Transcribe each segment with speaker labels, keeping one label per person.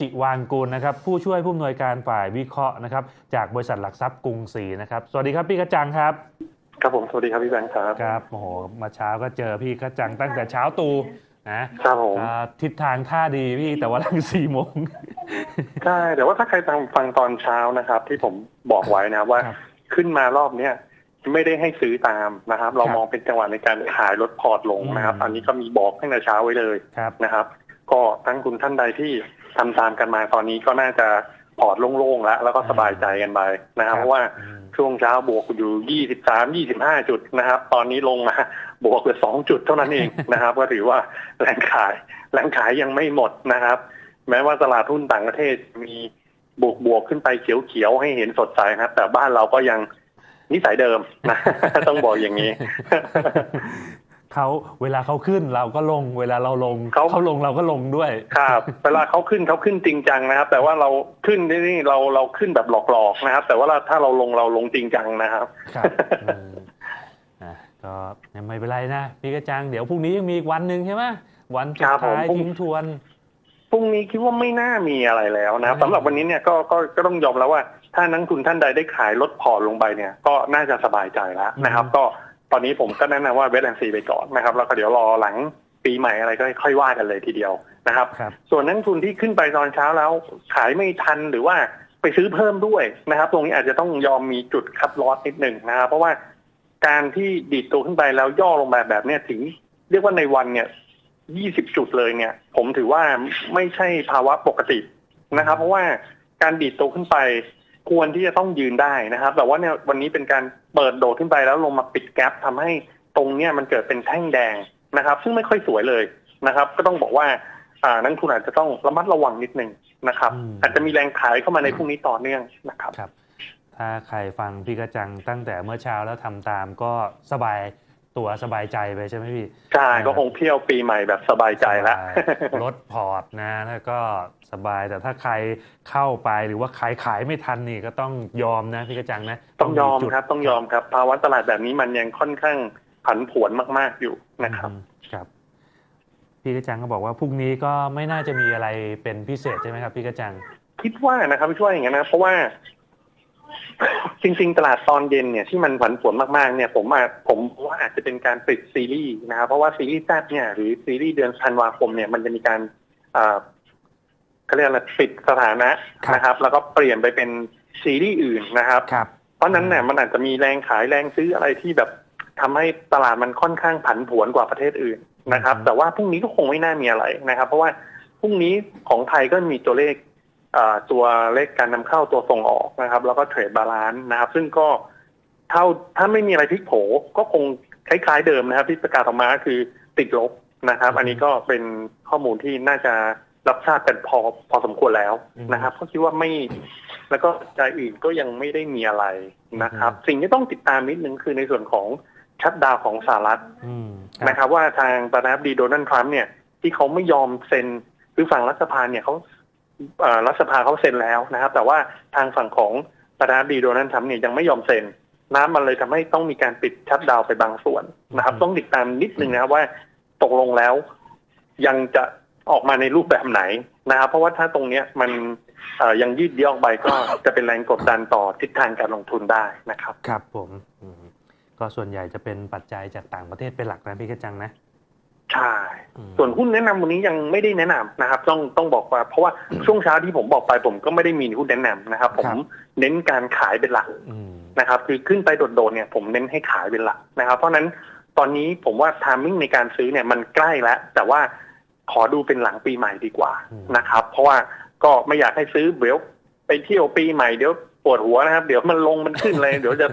Speaker 1: จิวางกูลนะครับผู้ช่วยผู้อำนวยการฝ่ายวิเคราะห์นะครับจากบริษัทหลักทรัพย์กรุงศรีนะครับสวัสดีครับพี่กระจังครับ
Speaker 2: ครับผมสวัสดีครับพี่แบงค์ครับ
Speaker 1: ครับโอ้โหมาเช้าก็เจอพี่กระจังตั้งแต่เช้าตรู่นะครับ
Speaker 2: ผม
Speaker 1: อ่าทิศทางท่าดีพี่แต่ว่าหลังสี่โมง
Speaker 2: ใช่แต่ว่าถ้าใครฟังฟังตอนเช้านะครับ ที่ผมบอกไว้นะครับว่า
Speaker 1: ครับ
Speaker 2: ขึ้นมารอบเนี้ยไม่ได้ให้ซื้อตามนะครับ เรา
Speaker 1: ครับ
Speaker 2: มองเป็นจังหวะในการขายลดพอร์ตลงนะครับ
Speaker 1: อืม
Speaker 2: อันนี้ก็มีบอกตั้งแต่เช้าไว้เลย
Speaker 1: ครับ
Speaker 2: นะครับ ก็ทั้งคุณท่านใดที่ทำตามกันมาตอนนี้ก็น่าจะพอร์ตโล่งๆแล้ว แล้วก็สบายใจกันไปนะครับเพราะว่า
Speaker 1: อืม
Speaker 2: ช่วงเช้าบวกอยู่23 25จุดนะครับ ตอนนี้ลงมาบวกเหลือ2จุดเท่านั้นเองนะครับ ก็ถือว่าแรงขายแรงขายยังไม่หมดนะครับ แม้ว่าตลาดหุ้นต่างประเทศมีบวกบวกขึ้นไปเขียวๆให้เห็นสดใสนะครับ แต่บ้านเราก็ยังนิสัยเดิมนะต้องบอกอย่างนี้
Speaker 1: เขาเวลาเขาขึ้นเราก็ลง เวลาเราลง
Speaker 2: เขา
Speaker 1: เขาลงเราก็ลงด้วย
Speaker 2: ครับ เวลาเขาขึ้นเขาขึ้นจริงจังนะครับ แต่ว่าเราขึ้นนี่เราเราขึ้นแบบหลอกๆนะครับ แต่ว่าถ้าเราลงเราลงจริงจังนะครับ
Speaker 1: ครับอืมอะก็ยังไม่เป็นไรนะพี่กระจังเดี๋ยวพรุ่งนี้ยังมีอีกวันหนึ่งใช่ไหมวันสุด
Speaker 2: ครับผม
Speaker 1: ท้าย
Speaker 2: พรุ่ง
Speaker 1: ทิ้งทวน
Speaker 2: พรุ่งนี้คิดว่าไม่น่ามีอะไรแล้วนะครับ
Speaker 1: อืม
Speaker 2: สำหรับวันนี้เนี่ยก็ก็ก็ต้องยอมแล้วว่า ถ้านักทุนท่านใดได้ขายลดพอร์ตลงไปเนี่ย ก็น่าจะสบายใจแล้วนะครับ ก็ ตอนนี้ผมก็แนะนำว่าเวทแอนซีไปก่อนนะครับ แล้วก็เดี๋ยวรอหลังปีใหม่อะไรก็ค่อยว่ากันเลยทีเดียวนะครับ
Speaker 1: ครับ
Speaker 2: ส่วนนักทุนที่ขึ้นไปตอนเช้าแล้วขายไม่ทันหรือว่าไปซื้อเพิ่มด้วยนะครับ ตรงนี้อาจจะต้องยอมมีจุดคัดลอสนิดหนึ่งนะครับ เพราะว่าการที่ดีดตัวขึ้นไปแล้วย่อลงมาแบบเนี้ยถึง เรียกว่าในวันเนี่ย20จุดเลยเนี่ย ผมถือว่าไม่ใช่ภาวะปกตินะครับ เพราะว่าการดีดตัวขึ้นไป ควรที่จะต้องยืนได้นะครับ แต่ว่าเนี่ยวันนี้เป็นการเปิดโดดขึ้นไปแล้วลงมาปิดแกลบทำให้ตรงเนี้ยมันเกิดเป็นแท่งแดงนะครับ ซึ่งไม่ค่อยสวยเลยนะครับ ก็ต้องบอกว่าอ่านักลงทุนอาจจะต้องระมัดระวังนิดนึงนะครับ
Speaker 1: อืม
Speaker 2: อาจจะมีแรงขายเข้ามาในพรุ่งนี้ต่อเนื่องนะครับ
Speaker 1: ครับ ถ้าใครฟังพี่กระจังตั้งแต่เมื่อเช้าแล้วทำตามก็สบาย ตัวสบายใจไปใช่ไหมพี่
Speaker 2: ใช่ก็คงเที่ยวปีใหม่แบบสบายใจแล้ว
Speaker 1: สบายลดพอร์ตนะแล้วก็สบายแต่ถ้าใครเข้าไปหรือว่าขายขายไม่ทันนี่ก็ต้องยอมนะพี่กระจังนะ
Speaker 2: ต้องยอม
Speaker 1: จุด
Speaker 2: ครับต้องยอมครับภาวะตลาดแบบนี้มันยังค่อนข้างผันผวนมากๆอยู่นะครับ
Speaker 1: อืมครับ พี่กระจังก็บอกว่าพรุ่งนี้ก็ไม่น่าจะมีอะไรเป็นพิเศษใช่ไหมครับ พี่กระจัง
Speaker 2: คิดว่านะครับคิดว่าอย่างนั้นนะเพราะว่า จริงๆ ตลาดตอนเย็นเนี่ยที่มันผันผวนมากๆเนี่ยผมอาจผมว่าอาจจะเป็นการปิดซีรีส์นะครับเพราะว่าซีรีส์แซดเนี่ยหรือซีรีส์เดือนธันวาคมเนี่ยมันจะมีการอ่าเขาเรียกอะไรปิดสถานะครับนะครับ แล้วก็เปลี่ยนไปเป็นซีรีส์อื่นนะครับ
Speaker 1: ครับ
Speaker 2: เพราะฉะนั้นเนี่ยมันอาจจะมีแรงขายแรงซื้ออะไรที่แบบทำให้ตลาดมันค่อนข้างผันผวนกว่าประเทศอื่นนะครับ
Speaker 1: อืม
Speaker 2: แต่ว่าพรุ่งนี้ก็คงไม่น่ามีอะไรนะครับ เพราะว่าพรุ่งนี้ของไทยก็มีตัวเลขอ่า ตัวเลขการนำเข้าตัวส่งออกนะครับ แล้วก็เทรดบาลานซ์นะครับ ซึ่งก็เท่าถ้าไม่มีอะไรพลิกโผก็คงคล้ายๆเดิมนะครับ ที่ประกาศออกมาก็คือติดลบนะครับ อันนี้ก็เป็นข้อมูลที่น่าจะรับทราบกันพอพอสมควรแล้วนะครับก็คิดว่าไม่ แล้วก็รายอื่นก็ยังไม่ได้มีอะไรนะครับ สิ่งที่ต้องติดตามนิดนึงคือในส่วนของชัดดาวน์ของสหรัฐ
Speaker 1: อืม
Speaker 2: นะครับ ว่าทางประธานาธิบดีโดนัลด์ทรัมป์เนี่ย ที่เขาไม่ยอมเซ็นคือฝั่งรัฐสภาเนี่ยเขาเอ่อ รัฐสภาเขาเซ็นแล้วนะครับ แต่ว่าทางฝั่งของประธานาธิบดีโดนัลด์ทรัมป์เนี่ยยังไม่ยอมเซ็นน้ำมันเลยทำให้ต้องมีการปิดชัดดาวไปบางส่วนนะครับ ต้องติดตามนิดนึงนะครับว่าตกลงแล้ว ยังจะออกมาในรูปแบบไหนนะครับ เพราะว่าถ้าตรงเนี้ยมันยังยืดเยื้อออกไปก็จะเป็นแรงกดดันต่อทิศทางการลงทุนได้นะครับ
Speaker 1: ครับผมอืมก็ส่วนใหญ่จะเป็นปัจจัยจากต่างประเทศเป็นหลักนะพี่กระจังนะ
Speaker 2: ใช่
Speaker 1: อืม
Speaker 2: ส่วนหุ้นแนะนำวันนี้ยังไม่ได้แนะนำนะครับ ต้องต้องบอกว่าเพราะว่าช่วงเช้าที่ผมบอกไปผมก็ไม่ได้มีหุ้นแนะนำนะครับ ผมเน้นการขายเป็นหลัก
Speaker 1: อืม
Speaker 2: นะครับ คือขึ้นไปโดดๆเนี่ยผมเน้นให้ขายเป็นหลักนะครับ เพราะฉะนั้นตอนนี้ผมว่าทามมิ่งในการซื้อเนี่ยมันใกล้แล้ว แต่ว่าขอดูเป็นหลังปีใหม่ดีกว่านะครับ เพราะว่าก็ไม่อยากให้ซื้อเดี๋ยวไปเที่ยวปีใหม่เดี๋ยวปวดหัวนะครับ เดี๋ยวมันลงมันขึ้นเลย เดี๋ยวจะ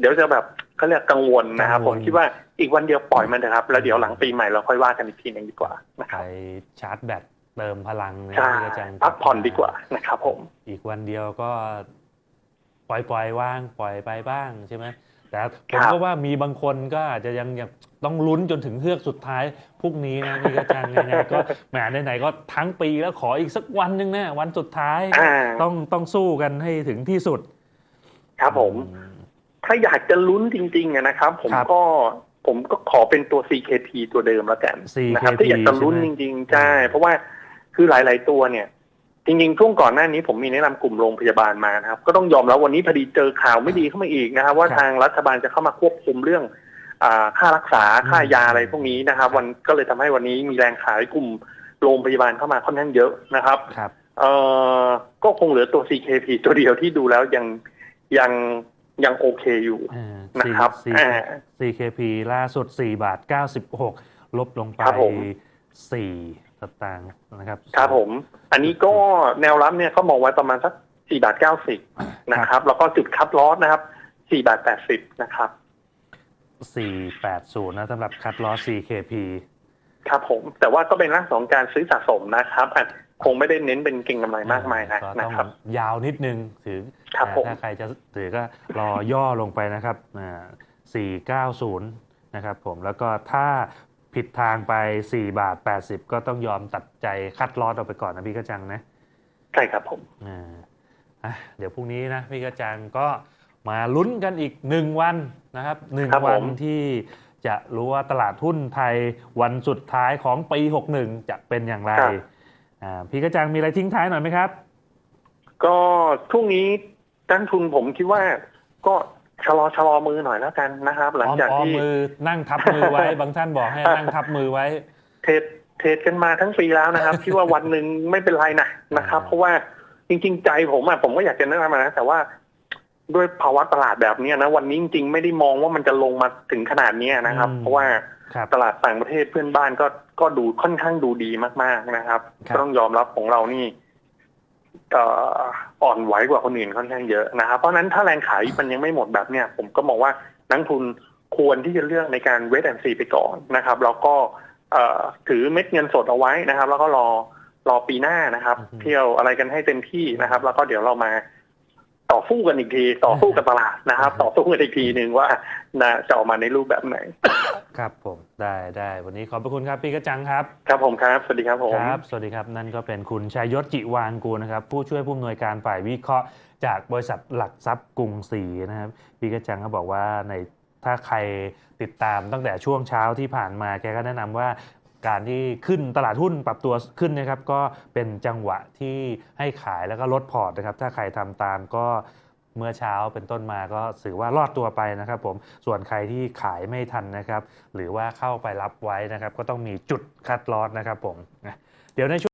Speaker 2: เดี๋ยวจะแบบ เขาเรียกกังวลนะครับผมคิดว่าอีกวันเดียวปล่อยมันเถอะครับ แล้วเดี๋ยวหลังปีใหม่เราค่อยว่ากันอีกทีหนึงดีกว่านะค
Speaker 1: ไป
Speaker 2: รับ
Speaker 1: ชาร์จแบตเติมพลังนะ
Speaker 2: ใช่
Speaker 1: พี่กระจัง
Speaker 2: พักผ่อนดีกว่านะครับผม
Speaker 1: อีกวันเดียวก็ ปล่อยปล่อยว่างปล่อยไปบ้างใช่ไหมแต่ผมก็ว่ามีบางคนก็อาจจะยังยังต้องลุ้นจนถึงเฮือกสุดท้ายพรุ่งนี้นะพี่กระจังยังไงก็แหมไหนๆก็ทั้งปีแล้วขออีกสักวันหนึ่งนะวันสุดท้าย
Speaker 2: อ่า
Speaker 1: ต้องต้องสู้กันให้ถึงที่สุด
Speaker 2: ครับผม
Speaker 1: อื
Speaker 2: ถ้าอยากจะลุ้นจริงๆอะนะครับ ผม
Speaker 1: ครับ
Speaker 2: ก็ผมก็ขอเป็นตัว CKT ตัวเดิมแล้วกัน
Speaker 1: CKT
Speaker 2: นะครับถ้าอยากจะลุ้น
Speaker 1: ใช่
Speaker 2: จ
Speaker 1: ไหม
Speaker 2: ริงๆใช่เพราะว่าคือหลาย ๆ ตัวเนี่ย จริงๆช่วงก่อนหน้านี้ผมมีแนะนำกลุ่มโรงพยาบาลมานะครับ ก็ต้องยอมรับวันนี้พอดีเจอข่าวไม่ดีเข้ามาอีกนะครับ ว่า
Speaker 1: ครับ
Speaker 2: ทางรัฐบาลจะเข้ามาควบคุมเรื่องอ่าค่ารักษาค่ายาอะไรพวกนี้นะครับ วันก็เลยทำให้วันนี้มีแรงขายกลุ่มโรงพยาบาลเข้ามาค่อนข้างเยอะนะครับ
Speaker 1: ครับ
Speaker 2: เอ่อก็คงเหลือตัว CKP ตัวเดียวที่ดูแล้วยังยัง ยังโอเคอยู่
Speaker 1: อ่า
Speaker 2: นะครับ
Speaker 1: C- C-
Speaker 2: อ่า
Speaker 1: CKP ล่าสุด 4 บาท 96 ลบลงไป
Speaker 2: ครับผม
Speaker 1: 4 สตางค์นะครับ
Speaker 2: ครับผม อันนี้ก็แนวรับเนี่ยเขามองไว้ประมาณสักสี่บาทเก้าสิบนะครับ แล้วก็จุดคัดลอสนะครับสี่บาทแปดสิบนะครับ
Speaker 1: 480 นะสำหรับคัดลอส CKP
Speaker 2: ครับผม แต่ว่าก็เป็นลักษณะของการซื้อสะสมนะครับอาจ คงไม่ได้เน้นเป็นเก่งกำไรมากมายนะ
Speaker 1: ก็
Speaker 2: นะ
Speaker 1: ต้อง
Speaker 2: ครับ
Speaker 1: ยาวนิดนึงถือ
Speaker 2: ครับ
Speaker 1: อ่า
Speaker 2: ผม
Speaker 1: ถ้าใครจะถือก็รอย่อลงไปนะครับอ่า490นะครับผมแล้วก็ถ้าผิดทางไป 4 บาท 80 ก็ต้องยอมตัดใจคัดลอสออกไปก่อนนะพี่กระจังนะ
Speaker 2: ใช่ครับผม
Speaker 1: อ่าอะเดี๋ยวพรุ่งนี้นะพี่กระจังก็มาลุ้นกันอีกหนึ่งวันนะครับหนึ่ง
Speaker 2: ครับผม
Speaker 1: วันที่จะรู้ว่าตลาดหุ้นไทยวันสุดท้ายของปี 61 จะเป็นอย่างไรอ่า พี่กระจังมีอะไรทิ้งท้ายหน่อยไหมครับ
Speaker 2: ก็ช่วงนี้นักทุนผมคิดว่าก็ชะลอชะลอมือหน่อยแล้วกันนะครับ หลัง
Speaker 1: ออม
Speaker 2: จาก
Speaker 1: ออม
Speaker 2: ที่
Speaker 1: มือนั่งทับมือไว้บางท่านบอกให้นั่งทับมือไว้
Speaker 2: เทรดเทรดกันมาทั้งปีแล้วนะครับคิดว่าวันหนึ่งไม่เป็นไรนะนะครับ เพราะว่าจริง ๆ ใจผมอะผมก็อยากจะแนะนำนะแต่ว่า ด้วยภาวะตลาดแบบเนี้ยนะวันนี้จริงๆไม่ได้มองว่ามันจะลงมาถึงขนาดเนี้ยนะครับ
Speaker 1: อืม
Speaker 2: เพราะว่า
Speaker 1: ครับ
Speaker 2: ตลาดต่างประเทศเพื่อนบ้านก็ก็ดูค่อนข้างดูดีมากๆนะครับ
Speaker 1: ครับ
Speaker 2: ก็ต้องยอมรับของเรานี่เอ่ออ่อนไหวกว่าคนอื่นค่อนข้างเยอะนะครับ เพราะฉะนั้นถ้าแรงขายมันยังไม่หมดแบบเนี้ยผมก็มองว่านักทุนควรที่จะเลือกในการเวทแอนซีไปก่อนนะครับ แล้วก็เอ่อถือเม็ดเงินสดเอาไว้นะครับ แล้วก็รอรอปีหน้านะครับ
Speaker 1: อือฮึ
Speaker 2: เที่ยวอะไรกันให้เต็มที่นะครับ แล้วก็เดี๋ยวเรามา ต่อสู้กันอีกที ต่อสู้กับตลาดนะครับ ต่อสู้กันอีกทีหนึ่งว่านะจะออกมาในรูปแบบไหน
Speaker 1: ครับผมได้ได้วันนี้ขอบพระคุณครับพี่กระจังครับ
Speaker 2: ครับผมครับ สวัสดีครับผม
Speaker 1: ครับสวัสดีครับนั่นก็เป็นคุณชัยยศจิวางกูลนะครับ ผู้ช่วยผู้อำนวยการฝ่ายวิเคราะห์ จากบริษัทหลักทรัพย์กรุงศรีนะครับ พี่กระจังก็บอกว่าในถ้าใครติดตามตั้งแต่ช่วงเช้าที่ผ่านมาแกก็แนะนำว่า การที่ขึ้นตลาดหุ้นปรับตัวขึ้นนะครับก็เป็นจังหวะที่ให้ขายแล้วก็ลดพอร์ตนะครับถ้าใครทำตามก็เมื่อเช้าเป็นต้นมาก็ถือว่ารอดตัวไปนะครับผมส่วนใครที่ขายไม่ทันนะครับ หรือว่าเข้าไปรับไว้นะครับ ก็ต้องมีจุดคัดลอสนะครับผมเดี๋ยวในช่วง